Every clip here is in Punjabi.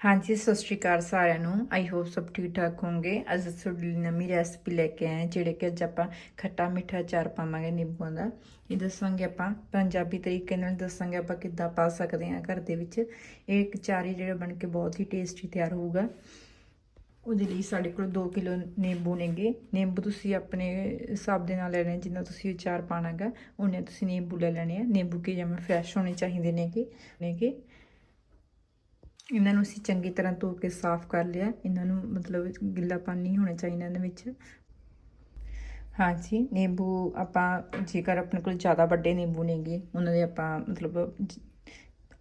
ਹਾਂਜੀ, ਸਤਿ ਸ਼੍ਰੀ ਅਕਾਲ ਸਾਰਿਆਂ ਨੂੰ। ਆਈ ਹੋਪ ਸਭ ਠੀਕ ਠਾਕ ਹੋਵੋਗੇ। ਅੱਜ ਤੁਹਾਡੇ ਲਈ ਨਵੀਂ ਰੈਸਪੀ ਲੈ ਕੇ ਆਏ ਜਿਹੜੇ ਕਿ ਅੱਜ ਆਪਾਂ ਖੱਟਾ ਮਿੱਠਾ ਚਾਰ ਪਾਵਾਂਗੇ ਨਿੰਬੂਆਂ ਦਾ। ਇਹ ਦੱਸਾਂਗੇ ਆਪਾਂ ਪੰਜਾਬੀ ਤਰੀਕੇ ਨਾਲ, ਦੱਸਾਂਗੇ ਆਪਾਂ ਕਿੱਦਾਂ ਪਾ ਸਕਦੇ ਹਾਂ ਘਰ ਦੇ ਵਿੱਚ। ਇਹ ਇੱਕ ਚਾਰ ਹੀ ਜਿਹੜਾ ਬਣ ਕੇ ਬਹੁਤ ਹੀ ਟੇਸਟੀ ਤਿਆਰ ਹੋਊਗਾ। ਉਹਦੇ ਲਈ ਸਾਡੇ ਕੋਲ 2 ਕਿਲੋ ਨਿੰਬੂ ਨੇਗੇ। ਨਿੰਬੂ ਤੁਸੀਂ ਆਪਣੇ ਹਿਸਾਬ ਦੇ ਨਾਲ ਲੈਣੇ, ਜਿੰਨਾ ਤੁਸੀਂ ਅਚਾਰ ਪਾਣਾਗਾ, ਉਹਨੇ ਤੁਸੀਂ ਨਿੰਬੂ ਲੈ ਲੈਣੇ ਆ। ਨਿੰਬੂ ਕਿ ਜਿਵੇਂ ਫਰੈਸ਼ ਹੋਣੇ ਚਾਹੀਦੇ ਨੇਗੇ ਨੇਗੇ। ਇਹਨਾਂ ਨੂੰ ਅਸੀਂ ਚੰਗੀ ਤਰ੍ਹਾਂ ਧੋ ਕੇ ਸਾਫ਼ ਕਰ ਲਿਆ। ਇਹਨਾਂ ਨੂੰ ਮਤਲਬ ਗਿੱਲਾਪਨ ਨਹੀਂ ਹੋਣਾ ਚਾਹੀਦਾ ਇਹਨਾਂ ਦੇ ਵਿੱਚ। ਹਾਂਜੀ, ਨਿੰਬੂ ਆਪਾਂ ਜੇਕਰ ਆਪਣੇ ਕੋਲ ਜ਼ਿਆਦਾ ਵੱਡੇ ਨਿੰਬੂ ਨੇਗੇ, ਉਹਨਾਂ ਦੇ ਆਪਾਂ ਮਤਲਬ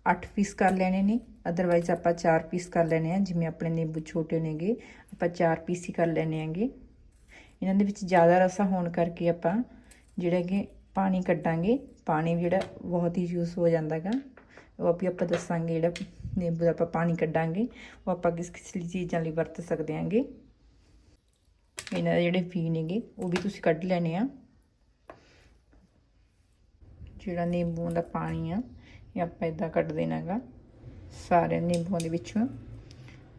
8 ਪੀਸ ਕਰ ਲੈਣੇ ਨੇ। ਅਦਰਵਾਈਜ਼ ਆਪਾਂ 4 ਪੀਸ ਕਰ ਲੈਣੇ ਆ, ਜਿਵੇਂ ਆਪਣੇ ਨਿੰਬੂ ਛੋਟੇ ਨੇਗੇ, ਆਪਾਂ 4 ਪੀਸ ਹੀ ਕਰ ਲੈਣੇ ਆਂਗੇ ਇਹਨਾਂ ਦੇ ਵਿੱਚ ਜ਼ਿਆਦਾ ਰਸਾ ਹੋਣ ਕਰਕੇ ਆਪਾਂ ਜਿਹੜਾ ਕਿ ਪਾਣੀ ਕੱਢਾਂਗੇ। ਪਾਣੀ ਜਿਹੜਾ ਬਹੁਤ ਹੀ ਯੂਜ਼ ਹੋ ਜਾਂਦਾਗਾ। ਉਹ ਵੀ ਆਪਾਂ ਦੱਸਾਂਗੇ ਜਿਹੜਾ ਨਿੰਬੂ ਦਾ ਆਪਾਂ ਪਾਣੀ ਕੱਢਾਂਗੇ। ਉਹ ਆਪਾਂ ਕਿਸ ਕਿਸ ਚੀਜ਼ਾਂ ਲਈ ਵਰਤ ਸਕਦੇ ਆਂਗੇ ਇਹਨਾਂ ਦੇ ਜਿਹੜੇ ਪੀ ਨੇਗੇ, ਉਹ ਵੀ ਤੁਸੀਂ ਕੱਢ ਲੈਣੇ ਆ। ਜਿਹੜਾ ਨਿੰਬੂ ਦਾ ਪਾਣੀ ਆ, ਇਹ ਆਪਾਂ ਇਦਾਂ ਕੱਢ ਦੇਣਾਗਾ। ਸਾਰੇ ਨਿੰਬੂਆਂ ਦੇ ਵਿੱਚੋਂ।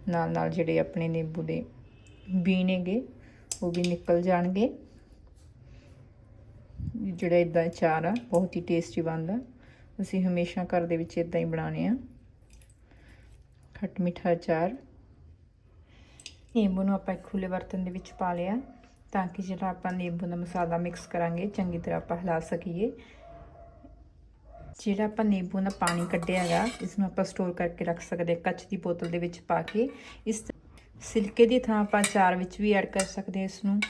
ਨਾਲ ਨਾਲ ਜਿਹੜੇ ਆਪਣੇ ਨਿੰਬੂ ਦੇ ਬੀ ਨੇਗੇ, ਉਹ ਵੀ ਨਿਕਲ ਜਾਣਗੇ। ਜਿਹੜਾ ਇਦਾਂ ਚਾਰ ਆ, ਬਹੁਤ ਹੀ ਟੇਸਟੀ ਬਣਦਾ। ਅਸੀਂ ਹਮੇਸ਼ਾ ਘਰ ਦੇ ਵਿੱਚ ਇਦਾਂ ਹੀ ਬਣਾਉਣੇ ਆ। ਖੱਟ ਮਿੱਠਾ ਅਚਾਰ। ਨਿੰਬੂ ਨੂੰ ਆਪਾਂ ਇੱਕ ਖੁੱਲੇ ਬਰਤਨ ਦੇ ਵਿੱਚ ਪਾ ਲਿਆ ਤਾਂ ਕਿ ਜਿਹੜਾ ਆਪਾਂ ਨਿੰਬੂ ਦਾ ਮਸਾਲਾ ਮਿਕਸ ਕਰਾਂਗੇ, ਚੰਗੀ ਤਰ੍ਹਾਂ ਆਪਾਂ ਹਿਲਾ ਸਕੀਏ। ਜਿਹੜਾ ਆਪਾਂ ਨਿੰਬੂ ਦਾ ਪਾਣੀ ਕੱਢਿਆ ਹੈਗਾ ਇਸ ਨੂੰ ਆਪਾਂ ਸਟੋਰ ਕਰਕੇ ਰੱਖ ਸਕਦੇ ਹਾਂ ਕੱਚ ਦੀ ਬੋਤਲ ਦੇ ਵਿੱਚ ਪਾ ਕੇ। ਇਸ ਸਿਲਕੇ ਦੀ ਥਾਂ ਆਪਾਂ ਅਚਾਰ ਵਿੱਚ ਵੀ ਐਡ ਕਰ ਸਕਦੇ ਹਾਂ ਇਸ ਨੂੰ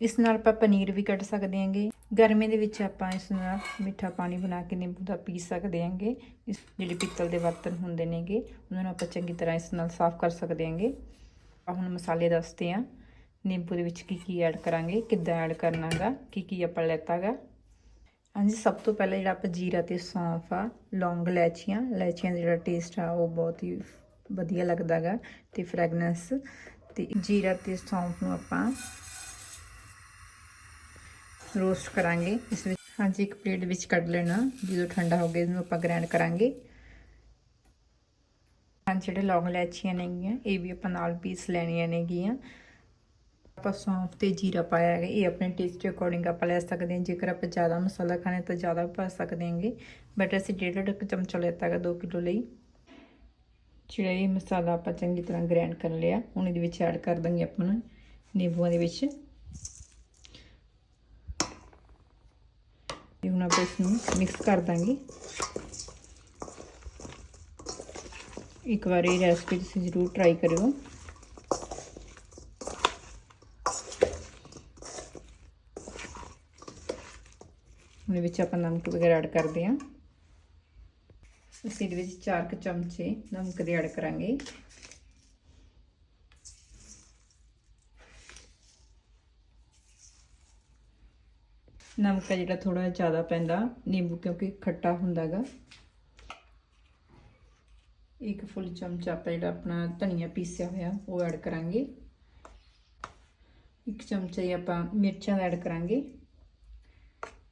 ਇਸ ਨਾਲ ਆਪਾਂ ਪਨੀਰ ਵੀ ਕੱਢ ਸਕਦੇ ਹਾਂਗੇ। ਗਰਮੀ ਦੇ ਵਿੱਚ ਆਪਾਂ ਇਸ ਨਾਲ ਮਿੱਠਾ ਪਾਣੀ ਬਣਾ ਕੇ ਨਿੰਬੂ ਦਾ ਪੀ ਸਕਦੇ ਹਾਂਗੇ। ਇਸ ਜਿਹੜੇ ਪਿੱਤਲ ਦੇ ਬਰਤਨ ਹੁੰਦੇ ਨੇਗੇ, ਉਹਨਾਂ ਨੂੰ ਆਪਾਂ ਚੰਗੀ ਤਰ੍ਹਾਂ ਇਸ ਨਾਲ ਸਾਫ਼ ਕਰ ਸਕਦੇ ਹਾਂਗੇ। ਆ ਹੁਣ ਮਸਾਲੇ ਦੱਸਦੇ ਹਾਂ, ਨਿੰਬੂ ਦੇ ਵਿੱਚ ਕੀ ਕੀ ਐਡ ਕਰਾਂਗੇ, ਕਿੱਦਾਂ ਐਡ ਕਰਨਾਗਾ ਕੀ ਕੀ ਆਪਾਂ ਲੈਤਾਗਾ ਹਾਂਜੀ, ਸਭ ਤੋਂ ਪਹਿਲਾਂ ਜਿਹੜਾ ਆਪਾਂ ਜੀਰਾ ਤੇ ਸੌਂਫ ਆ, ਲੌਂਗ ਇਲਾਇਚੀਆਂ ਇਲਾਇਚੀਆਂ ਦਾ ਜਿਹੜਾ ਟੇਸਟ ਆ, ਉਹ ਬਹੁਤ ਹੀ ਵਧੀਆ ਲੱਗਦਾਗਾ ਤੇ ਫ੍ਰੈਗਨੈਂਸ ਤੇ ਜੀਰਾ ਤੇ ਸੌਂਫ ਨੂੰ ਆਪਾਂ ਰੋਸਟ ਕਰਾਂਗੇ। ਇਸ ਵਿੱਚ ਹਾਂਜੀ, ਇੱਕ ਪਲੇਟ ਵਿੱਚ ਕੱਢ ਲੈਣਾ। ਜਦੋਂ ਠੰਡਾ ਹੋ ਗਿਆ, ਇਹਨੂੰ ਆਪਾਂ ਗ੍ਰਾਈਂਡ ਕਰਾਂਗੇ। ਹਾਂ, ਜਿਹੜੇ ਲੌਂਗ ਇਲਾਇਚੀਆਂ ਨੇਗੀਆਂ, ਇਹ ਵੀ ਆਪਾਂ ਨਾਲ ਪੀਸ ਲੈਣੀਆਂ ਨੇਗੀਆਂ। ਆਪਾਂ ਸੌਂਫ ਤੇ ਜੀਰਾ ਪਾਇਆ ਹੈ ਇਹ ਆਪਣੇ ਟੇਸਟ ਦੇ ਅਕੋਰਡਿੰਗ ਆਪਾਂ ਲੈ ਸਕਦੇ ਹਾਂ। ਜੇਕਰ ਆਪਾਂ ਜ਼ਿਆਦਾ ਮਸਾਲਾ ਖਾਣਾ ਤਾਂ ਜ਼ਿਆਦਾ ਪਾ ਸਕਦੇ ਹਾਂਗੇ। ਬਟ ਅਸੀਂ ਡੇਢ ਡੇਢ ਚਮਚਾ ਲੈਤਾ ਹੈ 2 ਕਿਲੋ ਲਈ। ਜਿਹੜਾ ਇਹ ਮਸਾਲਾ ਆਪਾਂ ਚੰਗੀ ਤਰ੍ਹਾਂ ਗ੍ਰਾਈਂਡ ਕਰ ਲਿਆ, ਹੁਣ ਇਹਦੇ ਵਿੱਚ ਐਡ ਕਰ ਦਾਂਗੇ ਆਪਾਂ ਨਿੰਬੂਆਂ ਦੇ ਵਿੱਚ। ਇਹ ਹੁਣ ਆਪਾਂ ਇਸ ਨੂੰ ਮਿਕਸ ਕਰ ਦਾਂਗੇ। ਇੱਕ ਵਾਰੀ ਰੈਸਪੀ ਤੁਸੀਂ ਜ਼ਰੂਰ ਟਰਾਈ ਕਰਿਓ। ਹੁਣ ਵਿੱਚ ਆਪਾਂ ਨਮਕ ਵਗੈਰਾ ਐਡ ਕਰਦੇ ਹਾਂ। ਅਸੀਂ ਇਹਦੇ ਵਿੱਚ 4 ਕੁ ਚਮਚੇ ਨਮਕ ਦੇ ਐਡ ਕਰਾਂਗੇ। ਨਮਕ ਜਿਹੜਾ ਥੋੜਾ ਜ਼ਿਆਦਾ ਪੈਂਦਾ, ਨਿੰਬੂ ਕਿਉਂਕਿ ਖੱਟਾ ਹੁੰਦਾਗਾ। ਇੱਕ ਫੁੱਲ ਚਮਚਾ ਆਪਾਂ ਜਿਹੜਾ ਆਪਣਾ ਧਨੀਆ ਪੀਸਿਆ ਹੋਇਆ, ਉਹ ਐਡ ਕਰਾਂਗੇ। ਇੱਕ ਚਮਚਾ ਹੀ ਆਪਾਂ ਮਿਰਚਾਂ ਦਾ ਐਡ ਕਰਾਂਗੇ।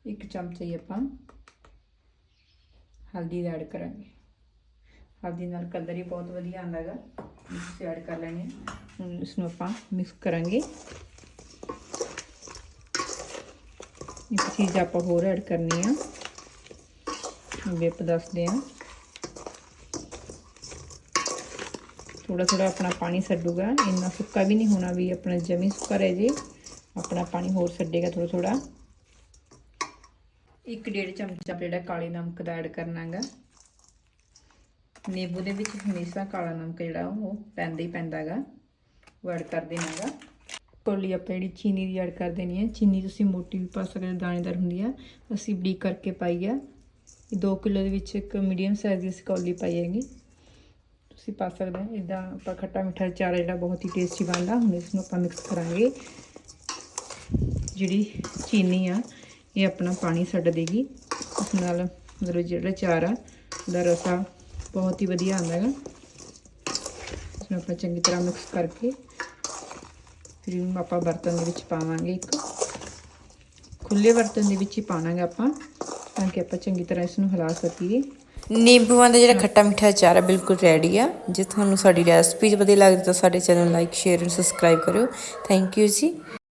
ਇੱਕ ਚਮਚਾ ਹੀ ਆਪਾਂ ਹਲਦੀ ਦਾ ਐਡ ਕਰਾਂਗੇ। ਹਲਦੀ ਨਾਲ ਕਲਰ ਹੀ ਬਹੁਤ ਵਧੀਆ ਆਉਂਦਾਗਾ। ਤੁਸੀਂ ਐਡ ਕਰ ਲੈਣੇ ਹੁਣ ਇਸ ਨੂੰ ਆਪਾਂ ਮਿਕਸ ਕਰਾਂਗੇ। ਇੱਕ ਚੀਜ਼ ਆਪਾਂ ਹੋਰ ਐਡ ਕਰਨੀ ਆ। ਵੇਪ ਦੱਸਦੇ ਆ। ਥੋੜਾ ਥੋੜਾ ਆਪਣਾ ਪਾਣੀ ਛੱਡੂਗਾ। ਇੰਨਾ ਸੁੱਕਾ ਵੀ ਨਹੀਂ ਹੋਣਾ ਵੀ ਆਪਣਾ ਜਮੀ ਸੁੱਕਾ ਰਹਿ ਜੇ। ਆਪਣਾ ਪਾਣੀ ਹੋਰ ਛੱਡੇਗਾ ਥੋੜਾ ਥੋੜਾ ਇੱਕ ਡੇਢ ਚਮਚਾ ਜਿਹੜਾ ਕਾਲੇ ਨਮਕ ਦਾ ਐਡ ਕਰਨਾਗਾ ਨਿੰਬੂ ਦੇ ਵਿੱਚ ਹਮੇਸ਼ਾ ਕਾਲਾ ਨਮਕ ਜਿਹੜਾ ਉਹ ਪੈਂਦਾ ਹੀ ਪੈਂਦਾਗਾ ਉਹ ਐਡ ਕਰ ਦੇਣਾਗਾ ਕੋਲੀ ਆਪਾਂ ਜਿਹੜੀ ਚੀਨੀ ਦੀ ਐਡ ਕਰ ਦੇਣੀ ਹੈ। ਚੀਨੀ ਤੁਸੀਂ ਮੋਟੀ ਵੀ ਪਾ ਸਕਦੇ ਦਾਣੇਦਾਰ ਹੁੰਦੀ ਆ। ਅਸੀਂ ਬਰੀਕ ਕਰਕੇ ਪਾਈ ਆ। ਇਹ 2 ਕਿਲੋ ਦੇ ਵਿੱਚ ਇੱਕ ਮੀਡੀਅਮ ਸਾਈਜ਼ ਦੀ ਅਸੀਂ ਕੌਲੀ ਪਾਈ ਹੈਗੀ। ਤੁਸੀਂ ਪਾ ਸਕਦੇ ਹੋ। ਇਦਾਂ ਆਪਾਂ ਖੱਟਾ ਮਿੱਠਾ ਚਾਰ ਜਿਹੜਾ ਬਹੁਤ ਹੀ ਟੇਸਟੀ ਬਣਦਾ, ਹੁਣ ਇਸ ਨੂੰ ਆਪਾਂ ਮਿਕਸ ਕਰਾਂਗੇ। ਜਿਹੜੀ ਚੀਨੀ ਆ, ਇਹ ਆਪਣਾ ਪਾਣੀ ਛੱਡ ਦੇਗੀ। ਇਸ ਨਾਲ ਮਤਲਬ ਜਿਹੜਾ ਚਾਰ ਆ ਉਹਦਾ ਰਸਾ ਬਹੁਤ ਹੀ ਵਧੀਆ ਆਉਂਦਾ ਹੈਗਾ। ਇਸ ਨੂੰ ਆਪਾਂ ਚੰਗੀ ਤਰ੍ਹਾਂ ਮਿਕਸ ਕਰਕੇ ਫਿਰ ਆਪਾਂ ਬਰਤਨ ਦੇ ਵਿੱਚ ਪਾਵਾਂਗੇ ਇੱਕ। ਖੁੱਲੇ ਬਰਤਨ ਦੇ ਵਿੱਚ ਹੀ ਪਾਣਾਗਾ ਆਪਾਂ, ਤਾਂ ਕਿ ਆਪਾਂ ਚੰਗੀ ਤਰ੍ਹਾਂ ਇਸ ਨੂੰ ਹਿਲਾ ਸਕੀਏ। ਨਿੰਬੂਆਂ ਦਾ ਜਿਹੜਾ ਖੱਟਾ ਮਿੱਠਾ ਅਚਾਰ ਹੈ, ਬਿਲਕੁਲ ਰੈਡੀ ਆ। ਜੇ ਤੁਹਾਨੂੰ ਸਾਡੀ ਰੈਸਪੀ ਵਧੀਆ ਲੱਗਦੀ ਤਾਂ ਸਾਡੇ channel like share and subscribe ਕਰਿਓ। Thank you ji.